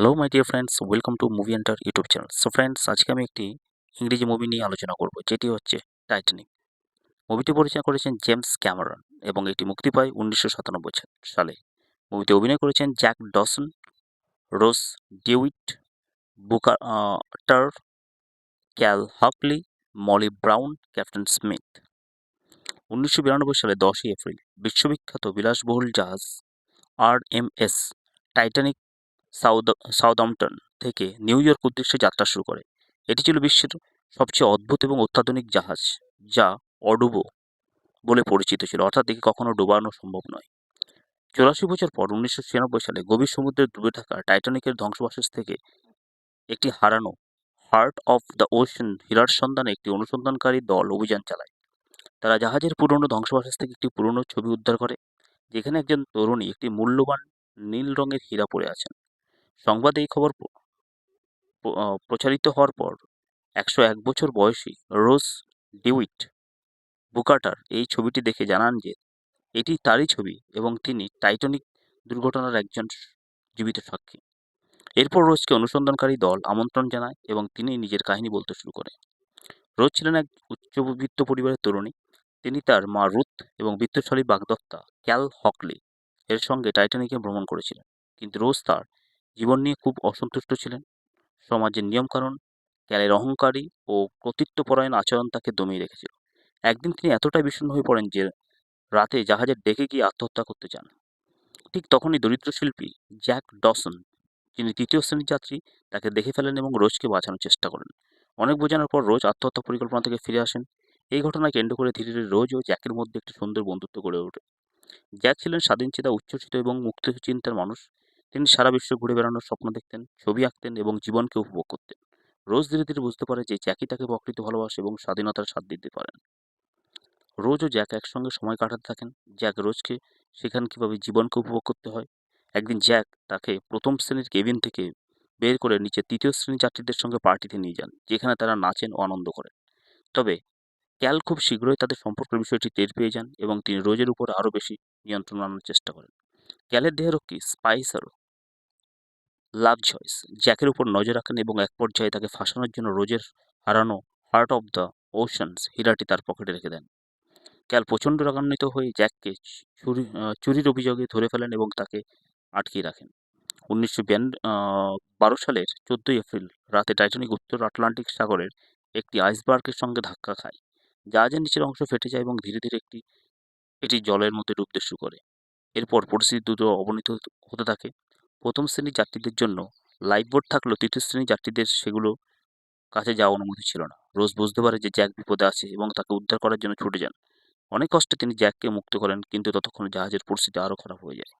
Hello my dear friends welcome to movie enter YouTube channel so friends আজকে আমি একটি ইংরেজি মুভি নিয়ে আলোচনা করব, যেটি হচ্ছে টাইটানিক মুভিটি পরিচালনা করেছেন জেমস ক্যামেরন এবং এটি মুক্তি পায় উনিশশো সাতানব্বই সালে মুভিতে অভিনয় করেছেন Jack Dawson Rose DeWitt Bukater Cal Hockley Molly Brown captain Smith উনিশশো বিরানব্বই সালে দশই এপ্রিল বিশ্ববিখ্যাত বিলাসবহুল জাহাজ R M S Titanic South Southampton থেকে নিউ ইয়র্ক উদ্দেশ্যে যাত্রা শুরু করে। এটি ছিল বিশ্বের সবচেয়ে অদ্ভুত এবং অত্যাধুনিক জাহাজ, যা অডুবো বলে পরিচিত ছিল। অর্থাৎ একে কখনো ডোবানো সম্ভব নয়। চৌরাশি বছর পর উনিশশো ছিয়ানব্বই সালে গভীর সমুদ্রের ডুবে থাকা টাইটানিকের ধ্বংসবাসেস থেকে একটি হারানো হার্ট অফ দ্য ওশন হীরার সন্ধানে একটি অনুসন্ধানকারী দল অভিযান চালায়। তারা জাহাজের পুরনো ধ্বংসবাসেস থেকে একটি পুরনো ছবি উদ্ধার করে, যেখানে একজন তরুণী একটি মূল্যবান নীল রঙের হীরা পরে আছেন। সংবাদে এই খবর প্রচারিত হওয়ার পর একশো এক বছর বয়সী রোজ ডিউইট বুকাটার এই ছবিটি দেখে জানান যে, এটি তারই ছবি এবং তিনি টাইটানিক দুর্ঘটনার একজন জীবিত সাক্ষী। এরপর রোজকে অনুসন্ধানকারী দল আমন্ত্রণ জানায় এবং তিনি নিজের কাহিনী বলতে শুরু করেন। রোজ ছিলেন এক উচ্চবিত্ত পরিবারের তরুণী। তিনি তার মা রুথ এবং বিত্তশালী বাগদত্তা ক্যাল হকলি এর সঙ্গে টাইটানিকে ভ্রমণ করেছিলেন। কিন্তু রোজ তার জীবন নিয়ে খুব অসন্তুষ্ট ছিলেন। সমাজের নিয়মকানুন ক্যালের অহংকারী ও কর্তৃত্বপরায়ণ আচরণ তাকে দমিয়ে রেখেছিল। একদিন তিনি এতটাই বিষণ্ণ হয়ে পড়েন যে, রাতে জাহাজের ডেকে গিয়ে আত্মহত্যা করতে চান। ঠিক তখনই দরিদ্র শিল্পী জ্যাক ডসন, যিনি তৃতীয় শ্রেণির যাত্রী, তাকে দেখে ফেলেন এবং রোজকে বাঁচানোর চেষ্টা করেন। অনেক বোঝানোর পর রোজ আত্মহত্যা পরিকল্পনা থেকে ফিরে আসেন। এই ঘটনা কেন্দ্র করে ধীরে ধীরে রোজ ও জ্যাকের মধ্যে একটি সুন্দর বন্ধুত্ব গড়ে ওঠে। জ্যাক ছিলেন স্বাধীন স্বাধীনচেতা, উচ্ছ্বসিত এবং মুক্ত চিন্তার মানুষ। তিনি সারা বিশ্ব ঘুরে বেড়ানোর স্বপ্ন দেখতেন, ছবি আঁকতেন এবং জীবনকে উপভোগ করতেন। রোজ ধীরে ধীরে বুঝতে পারে যে, জ্যাকি তাকে প্রকৃত ভালোবাসে এবং স্বাধীনতার স্বাদ দিতে পারেন। রোজ ও জ্যাক একসঙ্গে সময় কাটাতে থাকেন। জ্যাক রোজকে শেখান কীভাবে জীবনকে উপভোগ করতে হয়? একদিন জ্যাক তাকে প্রথম শ্রেণির কেবিন থেকে বের করে নিচে তৃতীয় শ্রেণির যাত্রীদের সঙ্গে পার্টিতে নিয়ে যান, যেখানে তারা নাচেন আনন্দ করেন। তবে ক্যাল খুব শীঘ্রই তাদের সম্পর্কের বিষয়টি টের পেয়ে যান এবং তিনি রোজের উপর আরও বেশি নিয়ন্ত্রণ আনার চেষ্টা করেন। ক্যালের দেহরক্ষী স্পাইসার লাভ চয়েস জ্যাকের উপর নজর রাখেন এবং এক পর্যায়ে তাকে ফাঁসানোর জন্য রোজের হারানো হার্ট অফ দ্য ওশানস হীরাটি তার পকেটে রেখে দেন। ক্যাল প্রচণ্ড রাগান্বিত হয়ে জ্যাককে চুরি চুরির অভিযোগে ধরে ফেলেন এবং তাকে আটকিয়ে রাখেন। উনিশশো বারো সালের চোদ্দোই এপ্রিল রাতে টাইটানিক উত্তর আটলান্টিক সাগরের একটি আইসবার্গের সঙ্গে ধাক্কা খায় জাহাজের নিচের অংশ ফেটে যায় এবং ধীরে ধীরে একটি এটি জলের মধ্যে ডুবতে শুরু করে। এরপর পরিস্থিতি দ্রুত অবনীত হতে থাকে। প্রথম শ্রেণির যাত্রীদের জন্য লাইফবোট থাকলেও তৃতীয় শ্রেণির যাত্রীদের সেগুলো কাছে যাওয়ার অনুমতি ছিল না। রোজ বুঝতে পারে যে জ্যাক বিপদে আছে এবং তাকে উদ্ধার করার জন্য ছুটে যান, অনেক কষ্টে তিনি জ্যাককে মুক্ত করেন কিন্তু ততক্ষণ জাহাজের পরিস্থিতি আরও খারাপ হয়ে যায়।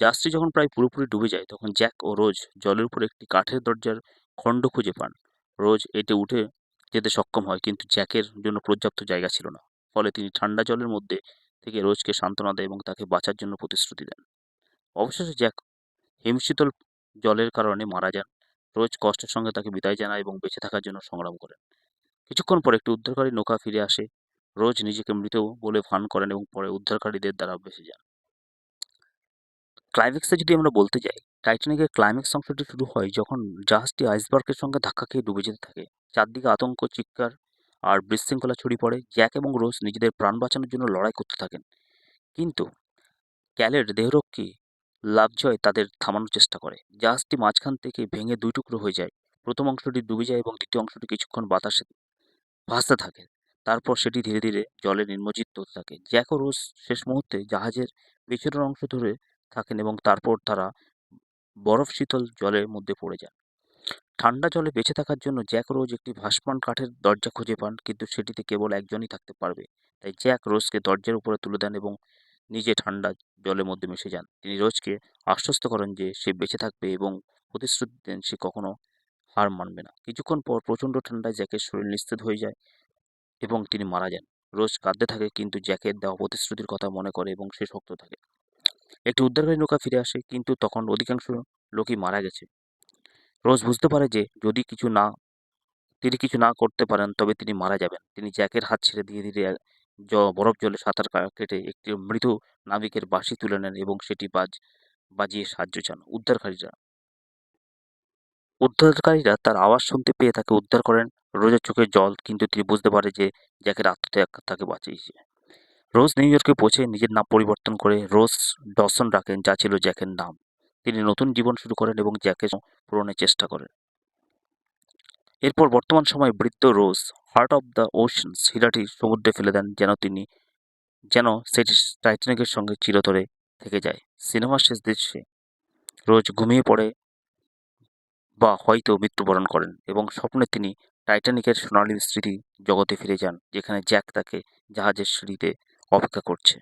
জাহাজটি যখন প্রায় পুরোপুরি ডুবে যায়, তখন জ্যাক ও রোজ জলের উপর একটি কাঠের দরজার খণ্ড খুঁজে পান। রোজ এতে উঠে যেতে সক্ষম হয় কিন্তু জ্যাকের জন্য পর্যাপ্ত জায়গা ছিল না। ফলে তিনি ঠান্ডা জলের মধ্যে থেকে রোজকে সান্ত্বনা দেয় এবং তাকে বাঁচার জন্য প্রতিশ্রুতি দেন। অবশেষে জ্যাক হিমশীতল জলের কারণে মারা যান। রোজ কষ্টের সঙ্গে তাকে বিদায় জানায় এবং বেঁচে থাকার জন্য সংগ্রাম করেন। কিছুক্ষণ পর একটি উদ্ধারকারী নৌকা ফিরে আসে। রোজ নিজেকে মৃত বলে ভান করেন এবং পরে উদ্ধারকারীদের দ্বারা বেঁচে যান। ক্লাইম্যাক্সে যদি আমরা বলতে যাই, টাইটানিকের ক্লাইম্যাক্স অংশটি শুরু হয় যখন জাহাজটি আইসবার্গের সঙ্গে ধাক্কা খেয়ে ডুবে যেতে থাকে। চারদিকে আতঙ্ক, চিৎকার আর বিশৃঙ্খলা ছড়িয়ে পড়ে। জ্যাক এবং রোজ নিজেদের প্রাণ বাঁচানোর জন্য লড়াই করতে থাকেন। কিন্তু ক্যালের দেহরক্ষী লাভজয় তাদের থামানোর চেষ্টা করে। জাহাজটি মাঝখান থেকে ভেঙে দুই টুকরো হয়ে যায়। প্রথম অংশটি ডুবে যায় এবং দ্বিতীয় অংশটি কিছুক্ষণ বাতাসে ভাসতে থাকে। তারপর সেটি ধীরে ধীরে জলে নির্মজিত হতে থাকে। জ্যাক ও রোজ শেষ মুহূর্তে জাহাজের পেছনের অংশ ধরে থাকেন এবং তারপর তারা বরফ শীতল জলের মধ্যে পড়ে যান। ঠান্ডা জলে বেঁচে থাকার জন্য জ্যাক রোজ একটি ভাসমান কাঠের দরজা খুঁজে পান, কিন্তু সেটিতে কেবল একজনই থাকতে পারবে। তাই জ্যাক রোজকে দরজার উপরে তুলে দেন এবং নিজে ঠান্ডা জলের মধ্যে মিশে যান। তিনি রোজকে আশ্বস্ত করেন যে সে বেঁচে থাকবে এবং প্রতিশ্রুতি দেন সে কখনো হার মানবে না। কিছুক্ষণ পর প্রচণ্ড ঠান্ডায় জ্যাকের শরীর নিস্তেজ হয়ে যায় এবং তিনি মারা যান। রোজ কাঁদতে থাকে কিন্তু জ্যাকের দেওয়া প্রতিশ্রুতির কথা মনে করে এবং সে শক্ত থাকে। একটি উদ্ধারকারী নৌকা ফিরে আসে কিন্তু তখন অধিকাংশ লোকই মারা গেছে। রোজ বুঝতে পারে যে যদি কিছু না, তিনি কিছু না করতে পারেন তবে তিনি মারা যাবেন। তিনি জ্যাকের হাত ছেড়ে ধীরে ধীরে জ বরফ জলে সাঁতার কেটে একটি মৃত নাবিকের বাঁশি তুলে নেন এবং সেটি বাজ, বাজিয়ে সাহায্য চান। উদ্ধারকারীরা। উদ্ধারকারীরা তার আওয়াজ শুনতে পেয়ে তাকে উদ্ধার করেন। রোজের চোখে জল, কিন্তু তিনি বুঝতে পারে যে, জ্যাকের আত্মত্যাগ তাকে বাঁচিয়েছে। রোজ নিউ ইয়র্কে পৌঁছে নিজের নাম পরিবর্তন করে রোজ ডসন রাখেন, যা ছিল জ্যাকের নাম। তিনি নতুন জীবন শুরু করেন এবং জ্যাকের পূরণের চেষ্টা করেন। এরপর বর্তমান সময়ে বৃদ্ধ Rose heart of the oceans হীরাটি সমুদ্রে ফেলে দেন যেন তিনি, যেন সেটি টাইটানিকের সঙ্গে চিরতরে থেকে যায়। সিনেমার শেষ দৃশ্যে রোজ ঘুমিয়ে পড়ে বা হয়তো মৃত্যুবরণ করেন এবং স্বপ্নে তিনি টাইটানিকের সোনালী স্মৃতি জগতে ফিরে যান, যেখানে জ্যাক তাকে জাহাজের সিঁড়িতে অপেক্ষা করছে।